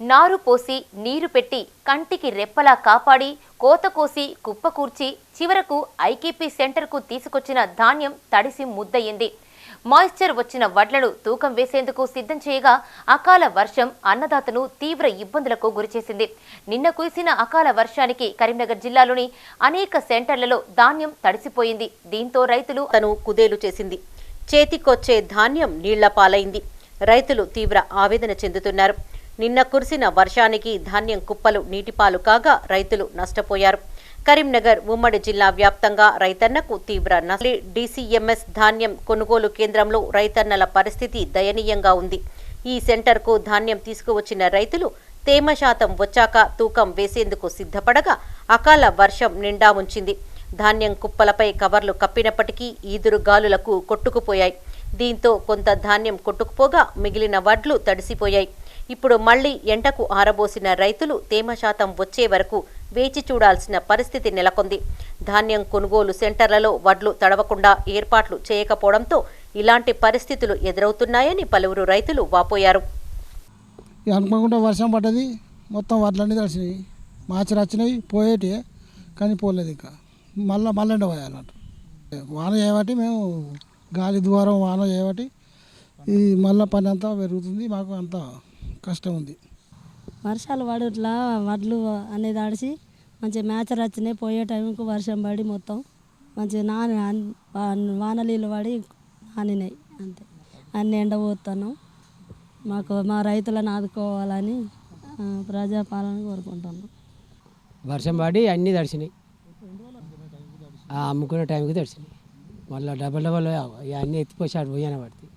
నారు పోసి నీరు పెట్టి కంటికి రెప్పలా కాపాడి కోత కోసి కుప్పకూర్చి చివరకు ఐకేపీ సెంటర్కు తీసుకొచ్చిన ధాన్యం తడిసి ముద్దయింది. మాయిశ్చర్ వచ్చిన వడ్లను తూకం వేసేందుకు సిద్ధం చేయగా అకాల వర్షం అన్నదాతను తీవ్ర ఇబ్బందులకు గురిచేసింది. నిన్న కురిసిన అకాల వర్షానికి కరీంనగర్ జిల్లాలోని అనేక సెంటర్లలో ధాన్యం తడిసిపోయింది. దీంతో రైతులు తను కుదేలు చేసింది. చేతికొచ్చే ధాన్యం నీళ్ళ పాలైంది. రైతులు తీవ్ర ఆవేదన చెందుతున్నారు. నిన్న కురిసిన వర్షానికి ధాన్యం కుప్పలు నీటిపాలు కాగా రైతులు నష్టపోయారు. కరీంనగర్ ఉమ్మడి జిల్లా వ్యాప్తంగా రైతన్నకు తీవ్ర నష్టం. డీసీఎంఎస్ ధాన్యం కొనుగోలు కేంద్రంలో రైతన్నల పరిస్థితి దయనీయంగా ఉంది. ఈ సెంటర్కు ధాన్యం తీసుకువచ్చిన రైతులు తేమ శాతం వచ్చాక తూకం వేసేందుకు సిద్ధపడగా అకాల వర్షం నిండా ఉంచింది. ధాన్యం కుప్పలపై కవర్లు కప్పినప్పటికీ ఈదురు గాలులకు కొట్టుకుపోయాయి. దీంతో కొంత ధాన్యం కొట్టుకుపోగా మిగిలిన వడ్లు తడిసిపోయాయి. ఇప్పుడు మళ్ళీ ఎండకు ఆరబోసిన రైతులు తేమ శాతం వచ్చే వరకు వేచి చూడాల్సిన పరిస్థితి నెలకొంది. ధాన్యం కొనుగోలు సెంటర్లలో వడ్లు తడవకుండా ఏర్పాట్లు చేయకపోవడంతో ఇలాంటి పరిస్థితులు ఎదురవుతున్నాయని పలువురు రైతులు వాపోయారు. అనుకోకుండా వర్షం పడ్డది మొత్తం వడ్లన్నీ తడిచినాయి మార్చి వచ్చినాయి పోయేటి కానీ పోలేదు ఇంకా. మళ్ళీ మళ్ళీ పోయాలన్నట్టు వాన చేయబట్టి మేము గాలి ద్వారం వాన చేయబట్టి ఈ మళ్ళీ పని అంతా పెరుగుతుంది మాకు అంతా కష్టం ఉంది. వర్షాలు పడట్లా వడ్లు అనేది ఆడిసి మంచిగా మ్యాచర్ వచ్చినాయి పోయే టైంకు వర్షం పడి మొత్తం మంచిగా నాని నీళ్ళు పడి నానినాయి అంతే. అన్ని ఎండబోతున్నాం మాకు మా రైతులను ఆదుకోవాలని ప్రజాపాలన కోరుకుంటున్నాం. వర్షం పడి అన్నీ తడిసినాయి. ఆ అమ్ముకునే టైంకి తడిసినాయి. మళ్ళీ డబల్ డబల్ అన్నీ ఎత్తిపోసి ఆడు పోయాన పడుతుంది